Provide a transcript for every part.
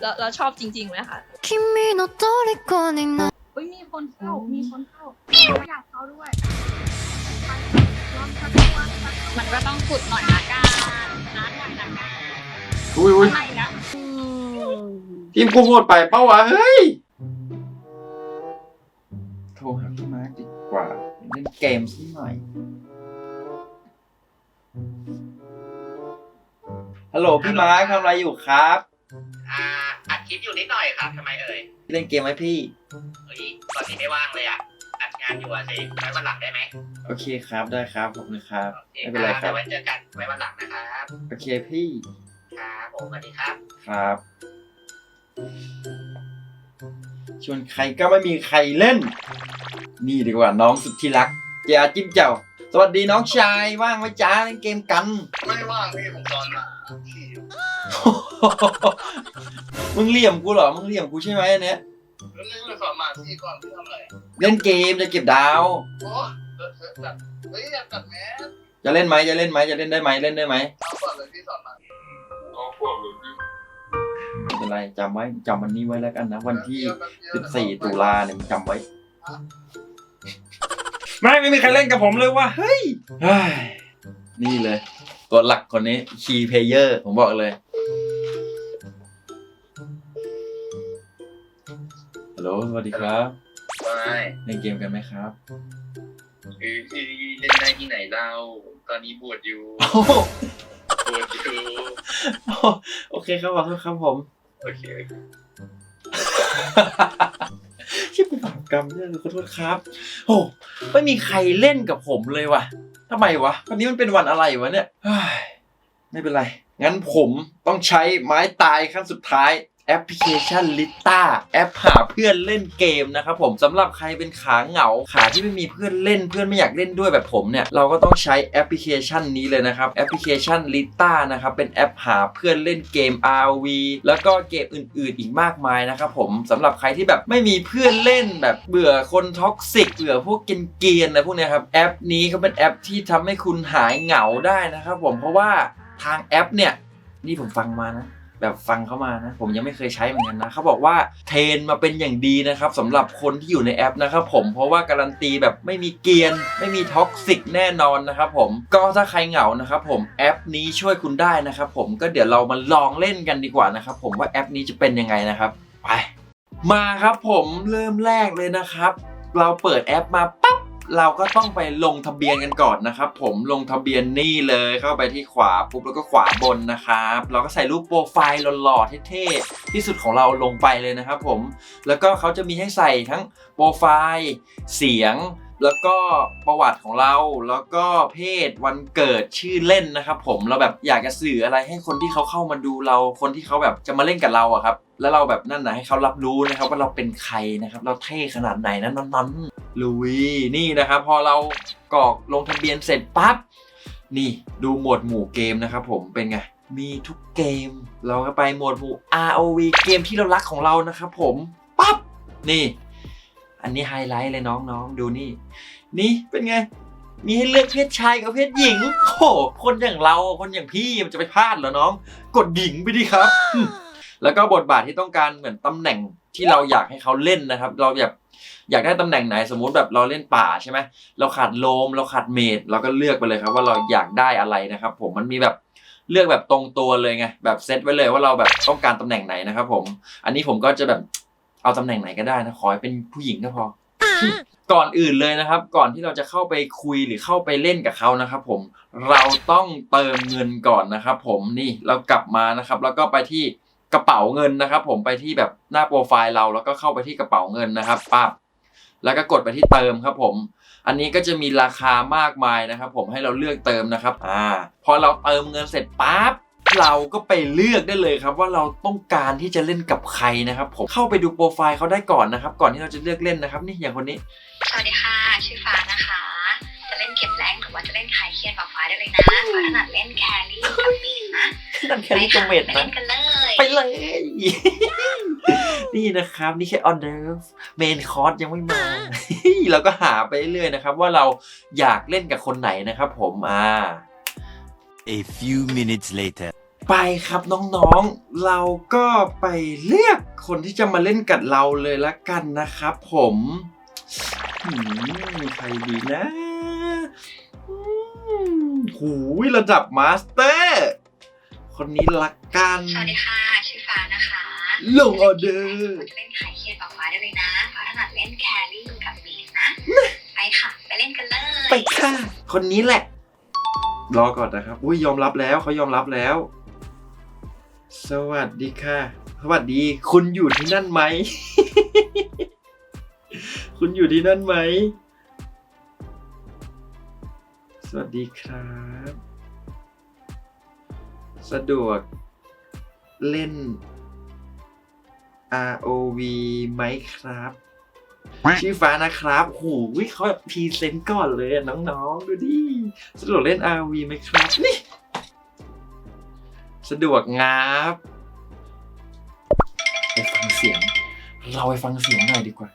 แล้วแล้วชอบจริงๆไหมคะ 君の虜にな อุ้ยมีคนเข้า มีคนเข้าเขาอยากเข้าด้วยไปลองสักตัวสักตัว มันก็ต้องฝึกหน่อยละกันนะหน่อยละกัน อุ้ยอุ้ย อะไรนะ ทีมกูโหดไปเป้าวะเฮ้ย โทรหาพี่มาร์คดีกว่า เล่นเกมสักหน่อย ฮัลโหลพี่มาร์คทำอะไรอยู่ครับอ่าอัดคลิปอยู่นิดหน่อยครับทำไมเอ่ยเล่นเกมไหมพี่ เฮ้ยตอนนี้ไม่ว่างเลยอะอัดงานอยู่อะสิไว้วันหลังได้ไหมโอเคครับได้ครับขอบคุณครับโอเคไม่เป็นไรครับดี๋ยวไว้เจอกันไว้วันหลังนะครับโอเคพี่ครับผมสวัสดีครับ ครับ ชวนใครก็ไม่มีใครเล่น นี่ดีกว่าน้องสุดที่รักเจ้าจิ้มเจ้า สวัสดีน้องชายว่างไหมจ้าเล่นเกมกัน ไม่ว่างพี่ผมตอนมาพี่มึงเหลี่ยมกูเหรอ มึงเหลี่ยมกูใช่ไหมอันเนี้ยแล้วนี่เลยสอนมาพี่ก่อนพี่ทำอะไรเล่นเกมจะเก็บดาว โอ้เออเออจัดเฮ้ยอยากจัดแมสจะเล่นไหมจะเล่นไหมจะเล่นได้ไหมเล่นได้ไหมเอาก่อนเลยพี่สอนมาเอาพวกเลยพี่ไม่เป็นไรจำไว้จำวันนี้ไว้แล้วกันนะ วันที่14 ตุลาเนี่ยมึงจำไว้ ไม่ไม่มีใครเล่นกับผมเลยว่ะเฮ้ยเฮ้ย นี่เลย ตัวหลักคนนี้คีย์เพลเยอร์ผมบอกเลยฮัลโหลสวัสดีครับไม่เล่นเกมกันไหมครับคือที่เล่นได้ที่ไหนเราตอนนี้บวชอยู่ โอ้โหบวชอยู่ โอเคครับขอโทษครับผม โอเค ชิบเป็นบาปกรรมเนี่ยขอโทษครับโอ้ไม่มีใครเล่นกับผมเลยว่ะทำไมวะ วันนี้มันเป็นวันอะไรวะเนี่ยเฮ้ยไม่เป็นไร งั้นผมต้องใช้ไม้ตายขั้นสุดท้าย แอปพลิเคชันลิต้าแอปหาเพื่อนเล่นเกมนะครับผมสำหรับใครเป็นขาเหงา ขาที่ไม่มีเพื่อนเล่นเพื่อนไม่อยากเล่นด้วยแบบผมเนี่ย เราก็ต้องใช้แอปพลิเคชันนี้เลยนะครับ แอปพลิเคชันลิต้านะครับ เป็นแอปหาเพื่อนเล่นเกม RV แล้วก็เกมอื่น ๆ อีกมากมายนะครับผมสำหรับใครที่แบบไม่มีเพื่อนเล่นแบบเบื่อคนท็อกซิกเบื่อพวกเกรียนอะไรพวกเนี้ยครับแอปนี้เขาเป็นแอปที่ทำให้คุณหายเหงาได้นะครับผมเพราะว่าทางแอปเนี่ยนี่ผมฟังมานะ แบบฟังเขามานะ ผมยังไม่เคยใช้เหมือนกันนะเขาบอกว่าเทรนมาเป็นอย่างดีนะครับสำหรับคนที่อยู่ในแอปนะครับผมเพราะว่าการันตีแบบไม่มีเกียน ไม่มีท็อกซิกแน่นอนนะครับผมก็ถ้าใครเหงานะครับผมแอปนี้ช่วยคุณได้นะครับผมก็เดี๋ยวเรามาลองเล่นกันดีกว่านะครับผมว่าแอปนี้จะเป็นยังไงนะครับไปมาครับผมเริ่มแรกเลยนะครับ เราเปิดแอปมาปั๊บ เราก็ต้องไปลงทะเบียนกันก่อนนะครับ ผมลงทะเบียนนี่เลยเข้าไปที่ขวาปุ๊บแล้วก็ขวาบนนะครับเราก็ใส่รูปโปรไฟล์หล่อๆเท่ๆที่สุดของเราลงไปเลยนะครับผมแล้วก็เขาจะมีให้ใส่ทั้งโปรไฟล์เสียงแล้วก็ประวัติของเราแล้วก็เพศวันเกิดชื่อเล่นนะครับ ผมเราแบบอยากจะสื่ออะไรให้คนที่เขาเข้ามาดูเรา คนที่เขาแบบจะมาเล่นกับเราอะครับแล้วเราแบบนั่นนะให้เขารับรู้นะครับว่าเราเป็นใครนะครับ เราเท่ขนาดไหนนั้นนั้นลุยนี่นะครับ พอเรากรอกลงทะเบียนเสร็จปั๊บนี่ดูหมวดหมู่เกมนะครับ ผมเป็นไงมีทุกเกม เราก็ไปหมวดหมู่ ROV เกมที่เรารักของเรานะครับ ผมปั๊บนี่ อันนี้ไฮไลท์เลยน้องๆ ดูนี่ นี่เป็นไง มีให้เลือกเพศชายกับเพศหญิง โอ้คนอย่างเราคนอย่างพี่มันจะไปพลาดเหรอน้อง กดหญิงไปดิครับ แล้วก็บทบาทที่ต้องการเหมือนตำแหน่งที่เราอยากให้เขาเล่นนะครับ เราแบบอยากได้ตำแหน่งไหนสมมุติแบบเราเล่นป่าใช่ไหมเราขาดโลมเราขาดเมดเราก็เลือกไปเลยครับ ว่าเราอยากได้อะไรนะครับ ผมมันมีแบบเลือกแบบตรงตัวเลยไงแบบเซตไว้เลยว่าเราแบบต้องการตำแหน่งไหนนะครับผม อันนี้ผมก็จะแบบ เอาตำแหน่งไหนก็ได้นะขอให้เป็นผู้หญิงก็พอ ก่อนอื่นเลยนะครับ ก่อนที่เราจะเข้าไปคุยหรือเข้าไปเล่นกับเขานะครับผมเราต้องเติมเงินก่อนนะครับผมนี่เรากลับมานะครับ แล้วก็ไปที่กระเป๋าเงินนะครับ ผมไปที่แบบหน้าโปรไฟล์เราแล้วก็เข้าไปที่กระเป๋าเงินนะครับปั๊บแล้วก็กดไปที่เติมครับผม อันนี้ก็จะมีราคามากมายนะครับ ผมให้เราเลือกเติมนะครับ อ่า พอเราเติมเงินเสร็จปั๊บ เราก็ไปเลือกได้เลยครับ ว่าเราต้องการที่จะเล่นกับใครนะครับ ผมเข้าไปดูโปรไฟล์เขาได้ก่อนนะครับ ก่อนที่เราจะเลือกเล่นนะครับ นี่อย่างคนนี้ สวัสดีค่ะชื่อฟ้านะคะ จะเล่นเก็บแรงหรือว่าจะเล่นคลายเครียดบอกฟ้าได้เลยนะฟ้าถนัดเล่นแครี่กับเมนนะนั่นแค่นี้ก็เมดไปนะเล่นกันเลยไปเลย นี่นะครับนี่แค่ออเดอร์เมนคอร์สยังไม่มาเราก็หาไปเรื่อยๆนะครับ ว่าเราอยากเล่นกับคนไหนนะครับ ผมอ่า A few minutes later. ไปครับน้องๆ เราก็ไปเลือกคนที่จะมาเล่นกับเราเลยละกันนะครับผมหืมใครดีนะอืมหูยระดับมาสเตอร์ คนนี้ละกัน สวัสดีค่ะ ชื่อฟ้านะคะลงออเดอร์จะเล่นขายเคียนบอกฟ้าได้เลยนะฟ้าถนัดเล่นแครี่กับบีนนะ ไปค่ะ ไปเล่นกันเลย ไปค่ะ คนนี้แหละ รอก่อนนะครับ อุ้ยยอมรับแล้วเขายอมรับแล้ว สวัสดีค่ะ สวัสดี คุณอยู่ที่นั่นไหม คุณอยู่ที่นั่นไหม สวัสดีครับ สะดวก เล่น ROV ไหมครับ ชื่อฟ้านะครับโหวิเขาแบบพรีเซนต์ก่อนเลยอะน้องๆ ดูดิ สะดวกเล่น RV ไหมครับ นี่ สะดวกงับไปฟังเสียง เราไปฟังเสียงหน่อยดีกว่า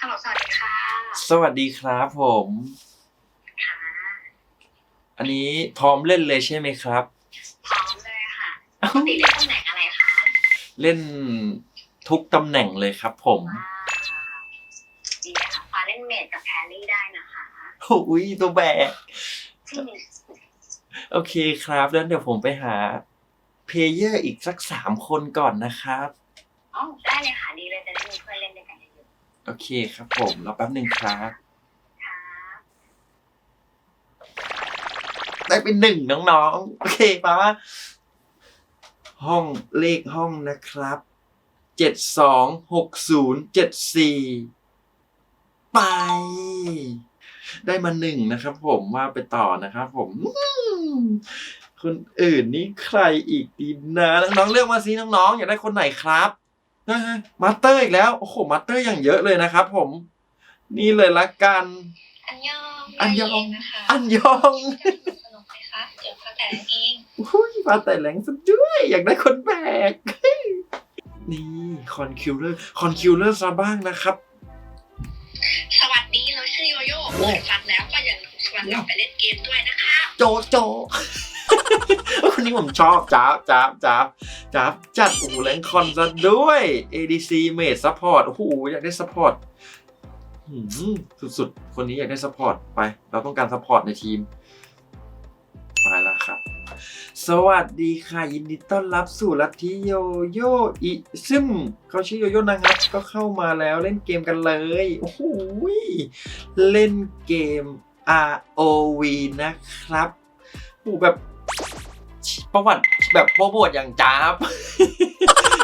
ฮัลโหลสวัสดีค่ะ สวัสดีครับผมค่ะอันนี้พร้อมเล่นเลยใช่ไหมครับ พร้อมเลยค่ะปกติเล่นตำแหน่งอะไรคะเล่นทุกตำแหน่งเลยครับผมว้าวดีเลยค่ะฟ้าเล่นเมดกับแครี่ได้นะคะอุ้ยตัวแบกอืม โอเคครับแล้วเดี๋ยวผมไปหาเพลเยอร์อีกสักสามคนก่อนนะครับ อ๋อได้เลยค่ะดีเลยจะได้มีเพื่อนเล่นด้วยกันเยอะโอเคครับผมรอแป๊บหนึ่งครับ ๆค่ะได้เป็นหนึ่งน้องๆ โอเคปะห้องเลขห้องนะครับเจ็ดสองหกศูนย์เจ็ดสี่ไป ได้มาหนึ่งนะครับผมว่าไปต่อนะครับผมอืมคนอื่นนี่ใครอีกดีนะน้องๆเลือกมาสิน้องๆอยากได้คนไหนครับนะฮะมาสเตอร์อีกแล้วโอ้โหมาสเตอร์อย่างเยอะเลยนะครับผม นี่เลยละกันอันยองอันยองได้นะคะอันยองสนุกไหมคะเดี๋ยวฟ้าแต่งเองอุ้ยมาแต่แหลงซะด้วย อยากได้คนแบกนี่คอนคิวเลอร์คอนคิวเลอร์ซะบ้างนะครับ สวัสดีเราชื่อโยโย่เปิดฟังแล้วก็อย่าลืมชวนเราไปเล่นเกมด้วยนะคะโจโจคนนี้ผมชอบจ้าบจ้าบจ้าบจ้าบจัดโอ้โหแรงคอนซะด้วย ADC เมดซัพพอร์ตโอ้โหอยากได้ซัพพอร์ตสุดๆ คนนี้อยากได้ซัพพอร์ตไป เราต้องการซัพพอร์ตในทีมไปแล้วครับ สวัสดีค่ะยินดีต้อนรับสู่ลัทธิโยโย่อิซึมเขาชื่อโยโย่นะครับ ก็เข้ามาแล้วเล่นเกมกันเลย โอ้โหเล่นเกม ROV นะครับโอ้โหแบบประวัติแบบโปรโมทอย่างจ้าบ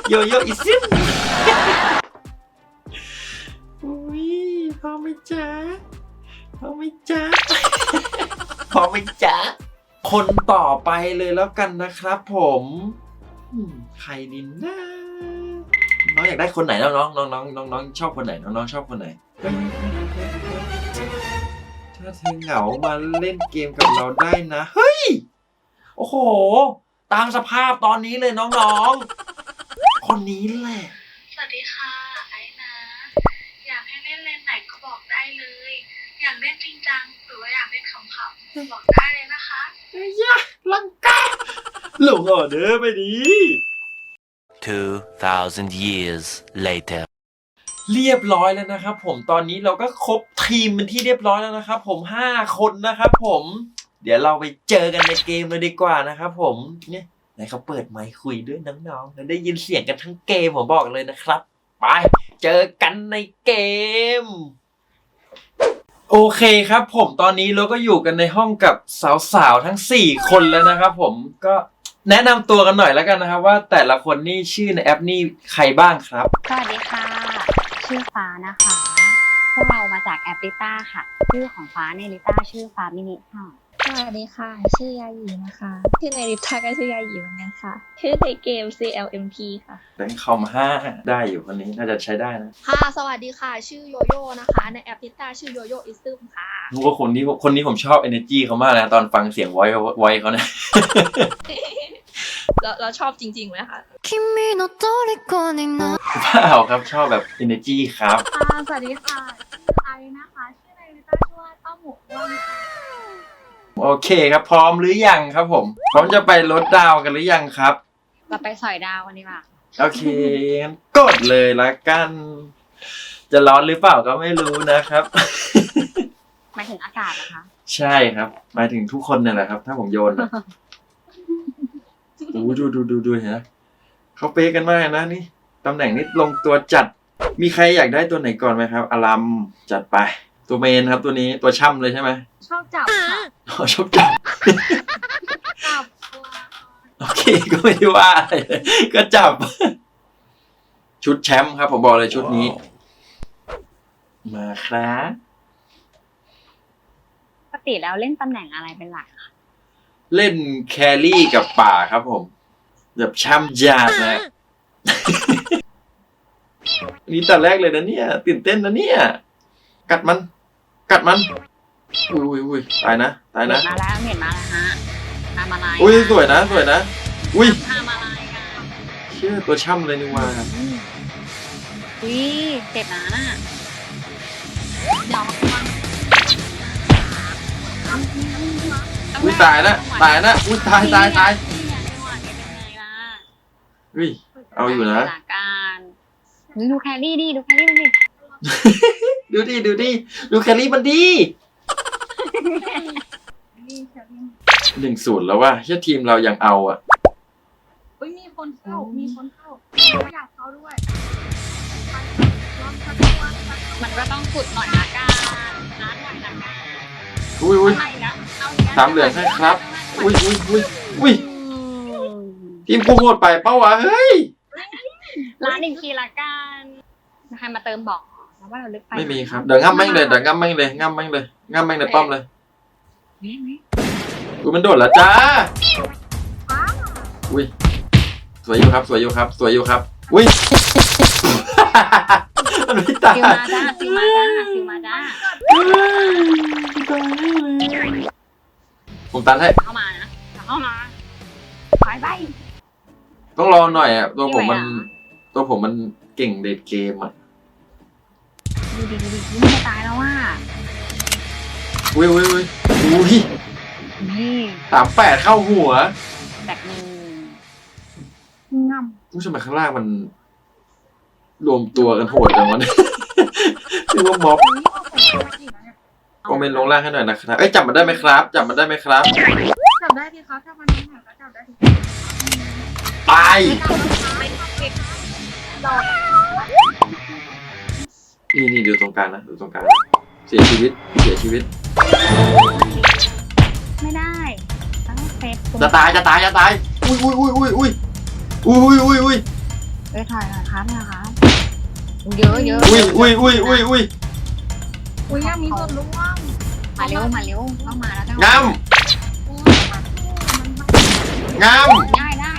โยโย่อิซึมอุ้ยพอไหมจ๊ะพอไหมจ๊ะพอไหมจ๊ะ คนต่อไปเลยแล้วกันนะครับผมใครดินนะน้องอยากได้คนไหนน้องน้องน้องน้องน้องน้องชอบคนไหนน้องน้องชอบคนไหน ถ้าเธอเหงามาเล่นเกมกับเราได้นะ เฮ้ย โอ้โห ตามสภาพตอนนี้เลยน้องๆ คนนี้แหละ สวัสดีค่ะไอ้นะ อยากให้เล่นเลนไหนก็บอกได้เลย อยากเล่นจริงจังหรือว่าอยากเล่นขำๆบอกได้เลยนะคะ เฮ้ยยะลังกา หลงออเดอร์ไปดี 2,000 years later. เรียบร้อยแล้วนะครับผมตอนนี้เราก็ครบทีมเป็นที่เรียบร้อยแล้วนะครับผมห้าคนนะครับผม เดี๋ยวเราไปเจอกันในเกมเลยดีกว่านะครับผมเนี่ยไหนเขาเปิดไมค์คุยด้วยน้องๆแล้วได้ยินเสียงกันทั้งเกมผมบอกเลยนะครับ ไป เจอกันในเกม โอเคครับผมตอนนี้เราก็อยู่กันในห้องกับสาวๆทั้ง 4 คนแล้วนะครับผมก็ แนะนำตัวกันหน่อยแล้วกันนะครับ ว่าแต่ละคนนี่ชื่อในแอปนี่ใครบ้างครับ สวัสดีค่ะ ชื่อฟ้านะคะ พวกเรามาจากแอปลิต้าค่ะ ชื่อของฟ้าในลิต้าชื่อฟ้ามินิค่ะ สวัสดีค่ะ ชื่อยาหยีนะคะ ชื่อในลิปทาก็ชื่อยาหยีเหมือนกันค่ะ ชื่อในเกม CLMP ค่ะ แบงค์คอมห้าได้อยู่คนนี้น่าจะใช้ได้นะค่ะ สวัสดีค่ะ ชื่อโยโย่นะคะ ในแอปนิต้าชื่อโยโย่อิซึมค่ะ รู้ว่าคนนี้คนนี้ผมชอบ energy เขามากนะ ตอนฟังเสียงไว้ไว้เขาเนี่ย เราเราชอบจริงๆไหมคะเปล่าครับชอบแบบ energy ครับสวัสดีค่ะชื่อไอซ์นะคะ ชื่อในริต้าชื่อว่าต้าหมูอ้วนโอเคครับ พร้อมหรือยังครับผม พร้อมจะไปลดดาวกันหรือยังครับ เราไปสอยดาวกันดีกว่าโอเคงั้นกดเลยละกัน จะร้อนหรือเปล่าก็ไม่รู้นะครับ หมายถึงอากาศนะคะ ใช่ครับหมายถึงทุกคนเนี่ยแหละครับ ถ้าผมโยน อ้ดูดูดูดูเห็นไหมเขาเป๊ะกันมากนะนี่ตำแหน่งนี้ลงตัวจัด มีใครอยากได้ตัวไหนก่อนไหมครับอลัมจัดไป ตัวเมนครับตัวนี้ตัวช่ำเลยใช่ไหมชอบจับค่ะอ๋อชอบจับ จับโอเคก็ไม่ได้ว่าอะไรเลยก็จับ ชุดแชมป์ครับ ผมบอกเลยชุดนี้ มาครับปกติแล้วเล่นตำแหน่งอะไรเป็นหลักคะ เล่นแครี่กับป่าครับผม แบบช่ำยาดนะนี่แต่แรกเลยนะเนี่ยตื่นเต้นนะเนี่ย กัดมัน กัดมัน อุ้ยอุ้ยอุ้ยตายนะตายเห็นะนมาแล้วเห็นมาแล้วฮะทำอะไรอุ้ยสวยนะสวยนะอุ้ยทำอะไรกันเชื่อตัวช่ำเลยนี่ว่าอุ้ยเจ็บนะน่ะเดี๋ยวมัน อุ้ยตายนะตายนะอุ้ยตายตายตายนี่ไงจังหวะนี้เป็นไงล่ะอุ้ยเอาอยู่นะหลักการดูแครี่ดิดูแครี่มันดิดูดิดูดิดูแครี่มันดีนี่เชอรี่หนึ่งศูนย์แล้วว่าเชื่อทีมเรายังเอาอะอุ้ยมีคนเข้ามีคนเข้าเราอยากเข้าด้วยไปลองสักตัวสักตัวมันก็ต้องขุดหน่อยละกันร้านหน่อยละกัน อุ้ยอุ้ยอะไรนะเอาอีกแล้วสามเหลืองให้ครับ อุ้ยอุ้ยอุ้ยอุ้ยทีมกูโหดไปเป้าวะเฮ้ยร้านอีกทีละกันใครมาเติมบอกแล้วว่าเราลึกไปไม่มีครับเดี๋ยวง่ำแม่งเลยเดี๋ยวง่ำแม่งเลยง่ำแม่งเลยง่ำแม่งในป้อมเลยมีไหมอุ้ยมันโดดแล้วจ้าอุ้ยสวยอยู่ครับ สวยอยู่ครับ สวยอยู่ครับอุ้ยมันไม่ตายซิวมาจ้าซิวมาจ้าซิวมาจ้า ผมตันให้เข้ามานะเข้ามาไปไป ต้องรอหน่อยอะตัวผมมันไม่ไหวเหรอตัวผมมันเก่งเดทเกมอะดูดิดูดินี่จะตายแล้วว่าอุ้ยอุ้ยอุ้ยอุ้ยนี่สามแปดเข้าหัวแบกมือง่ผู้ชมข้างล่างมัน รวมตัวกันโหดจังวะเนี่ยคือว่าม็อบำอุ้ยเมไปอีกแล้วเนี่ยคอมเมนต์ลงล่างให้หน่อยนะครับเอ้ยจับมันได้ไหมครับ จับมันได้ไหมครับ จับได้ดีครับถ้ามันน้ำหนักก็จับได้ดีตายนี่นี่ดูตรงกลางนะดูตรงกลางนะเสียชีวิตเสียชีวิต ไม่ได้ต้องเซฟตัวจะตายจะตายจะตายอุ้ยอุ้ยอุ้ยอุ้ยอุ้ยอุ้ยอุ้ยอุ้ยเอ้ยถอยหน่อยครับนะครับเยอะเยอะอุ้ยอุ้ยอุ้ยอุ้ยอุ้ย อุ้ยยังมีส่วนร่วมมาเร็วมาเร็วต้องมาแล้วงามโอ้ยมันมันงามได้ได้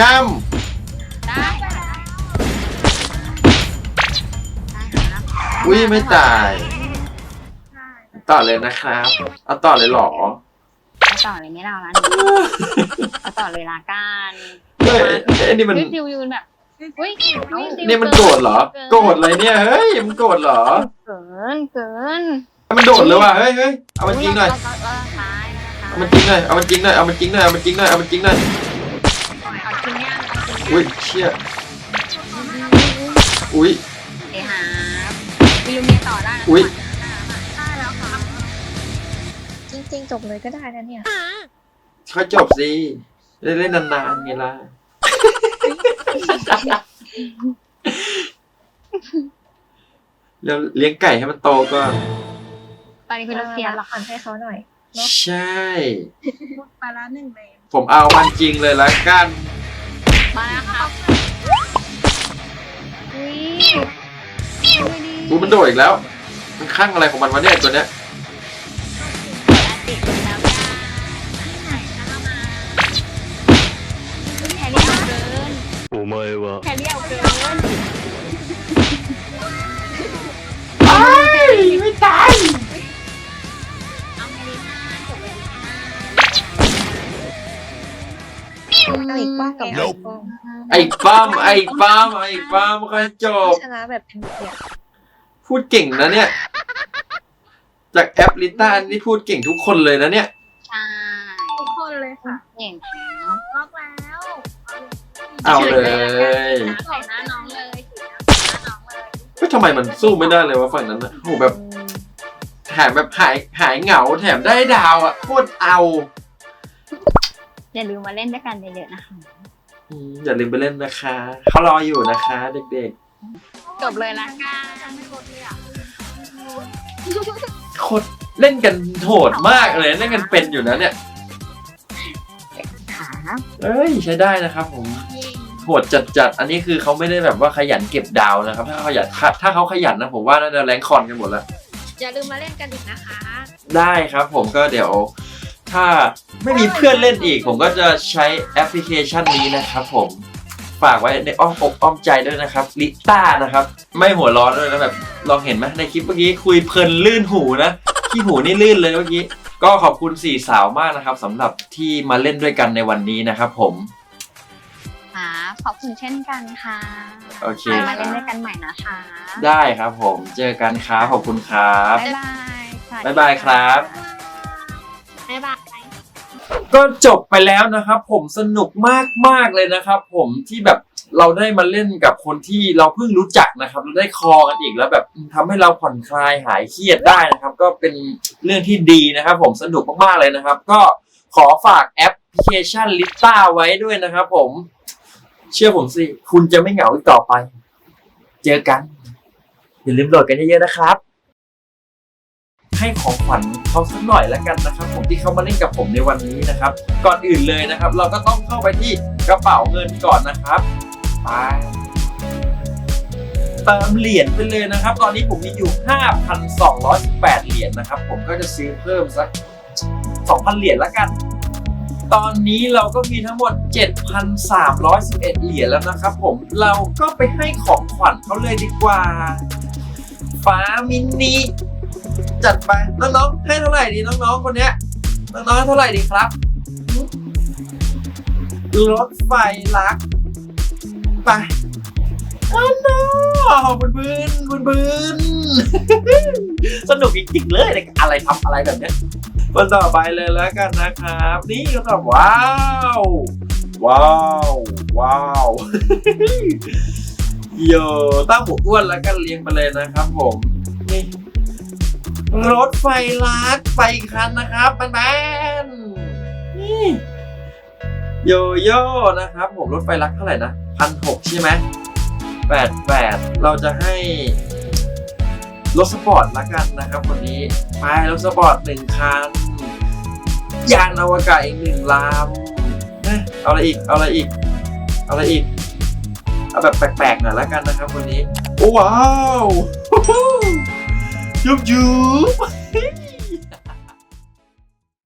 งามได้ได้ครับอุ้ยไม่ตายใช่ต่อเลยนะครับ เอาต่อเลยเหรอเอาต่อเลยไม่เราแล้วเอาต่อเลยละกันเฮ้ยไอ้นี่มันวิซิวยืนแบบ อุ้ยวิซิวนี่มันโกรธเหรอ โกรธเลยเนี่ย เฮ้ย มันโกรธเหรอ เกินเกินมันโดดเลยว่ะ เฮ้ยเฮ้ยเอามันจริงหน่อยเออตายเอามันจริงหน่อย เอามันจริงหน่อย เอามันจริงหน่อย เอามันจริงหน่อย เอามันจริงหน่อย เอาจริงเนี่ยเอาจริงอุ้ยเชี่ย อุ้ยเอ้หาวิลูเมียต่อได้นะอุ๊ย ได้แล้วค่ะจริงๆจบเลยก็ได้นะเนี่ย ค่อยจบสิได้เล่นนานๆไงล่ะ แล้วเลี้ยงไก่ให้มันโตก็ ตอนนี้คือเราเสียละหรอครให้เขาหน่อย ใช่หมดไปละหนึ่งเลยผมเอามันจริงเลยละกันมาแล้วครับอุ้ยไม่ดี กูมันโดดอีกแล้ว มันข้างอะไรของมันวะเนี่ยตัวเนี้ย お前は แครี่เอาเกิน ไม่ตาย เอาแครี่มาจบเลยนะ เอาอีกป้องกับอีกป้อง ไอ้ป้อม ไอ้ป้อม ไอ้ป้อมค่อยจบ ชนะแบบเป็นเกียรติ พูดเก่งนะเนี่ย จากแอปลิต้านี่พูดเก่งทุกคนเลยนะเนี่ย ใช่ ทุกคนเลยค่ะ เก่งครับ ล็อกแล้ว ว เอาเลยใส่หน้าน้องเลยถือหน้าน้องเลยก็ทำไมมันสู้ไม่ได้เลยวะฝั่งนั้นนะโอ้โหแบบแถมแบบหายหายเหงาแถมได้ดาวอะโคตรเอา อย่าลืมมาเล่นด้วยกันเยอะๆนะคะอืมอย่าลืมไปเล่นนะคะเขารออยู่นะคะเด็กจบเลยละกันยังไม่ลดเลยอะๆโคตรเล่นกันโหดมากเลยเล่นกันเป็นอยู่นะเนี่ยขาเอ้ยใช้ได้นะครับผม โหดจัดๆ อันนี้คือเขาไม่ได้แบบว่าขยันเก็บดาวนะครับ ถ้าเขาขยันถ้าเขาขยันนะผมว่าน่าจะแรงคอนกันหมดแล้ว อย่าลืมมาเล่นกันอีกนะคะ ได้ครับผมก็เดี๋ยว ถ้าไม่มีเพื่อนเล่นอีก ผมก็จะใช้แอปพลิเคชันนี้นะครับผมฝากไว้ในอ้อมอกอ้อมใจด้วยนะครับลิต้านะครับ ไม่หัวร้อนด้วยนะแบบลองเห็นไหมในคลิปเมื่อกี้คุยเพลินลื่นหูนะที่หูนี่ลื่นเลยเมื่อกี้ก็ขอบคุณสี่สาวมากนะครับสำหรับที่มาเล่นด้วยกันในวันนี้นะครับผมค่ะ ขอบคุณเช่นกันค่ะโอเคไปมาเล่นด้วยกันใหม่นะคะได้ครับผมเจอกันครับขอบคุณครับ บ๊ายบายสวัสดีบ๊ายบายครับ บ๊ายบาย ก็จบไปแล้วนะครับ ผมสนุกมากมากๆเลยนะครับ ผมที่แบบเราได้มาเล่นกับคนที่เราเพิ่งรู้จักนะครับเราได้คอกันอีกแล้วแบบทำให้เราผ่อนคลายหายเครียดได้นะครับ ก็เป็นเรื่องที่ดีนะครับ ผมสนุกมากๆเลยนะครับ ก็ขอฝากแอปพลิเคชันลิต้าไว้ด้วยนะครับ ผม เชื่อผมสิ คุณจะไม่เหงาอีกต่อไป เจอกัน อย่าลืมโหลดกันเยอะๆนะครับ ให้ของขวัญเขาสักหน่อยแล้วกันนะครับ ผมที่เขามาเล่นกับผมในวันนี้นะครับ ก่อนอื่นเลยนะครับ เราก็ต้องเข้าไปที่กระเป๋าเงินก่อนนะครับไปเติมเหรียญไปเลยนะครับ ตอนนี้ผมมีอยู่ 5,218 เหรียญนะครับ ผมก็จะซื้อเพิ่มสัก 2,000 เหรียญแล้วกัน ตอนนี้เราก็มีทั้งหมด 7,311 เหรียญแล้วนะครับผม เราก็ไปให้ของขวัญเขาเลยดีกว่า ฟ้ามินิจัดไป น้องๆ ให้เท่าไหร่ดีน้องๆ คนเนี้ย น้องๆให้เท่าไหร่ดีครับ รถไฟลัก ไปอันน่าบึนบึนบึนบึนสนุกจริงๆเลยอะไรทำอะไรแบบเนี้ย คนต่อไปเลยแล้วกันนะครับ นี่ก็ตอบว้าว ว้าว ว้าวโยตั้งหมูอ้วนแล้วกันเรียงไปเลยนะครับผมนี่รถไฟลักไปคันนะครับแมนๆนี่โยโย่นะครับผมรถไฟลักเท่าไหร่นะพันหกใช่ไหมแปดแปดเราจะให้รถสปอร์ตละกันนะครับวันนี้ไปรถสปอร์ตหนึ่งคัน ยานอวกาศอีกหนึ่งลำเอ๊ะเอาอะไรอีก เอาอะไรอีก เอาอะไรอีก เอาแบบแปลกๆหน่อยละกันนะครับวันนี้ โอ้ว้าวยุบยุบ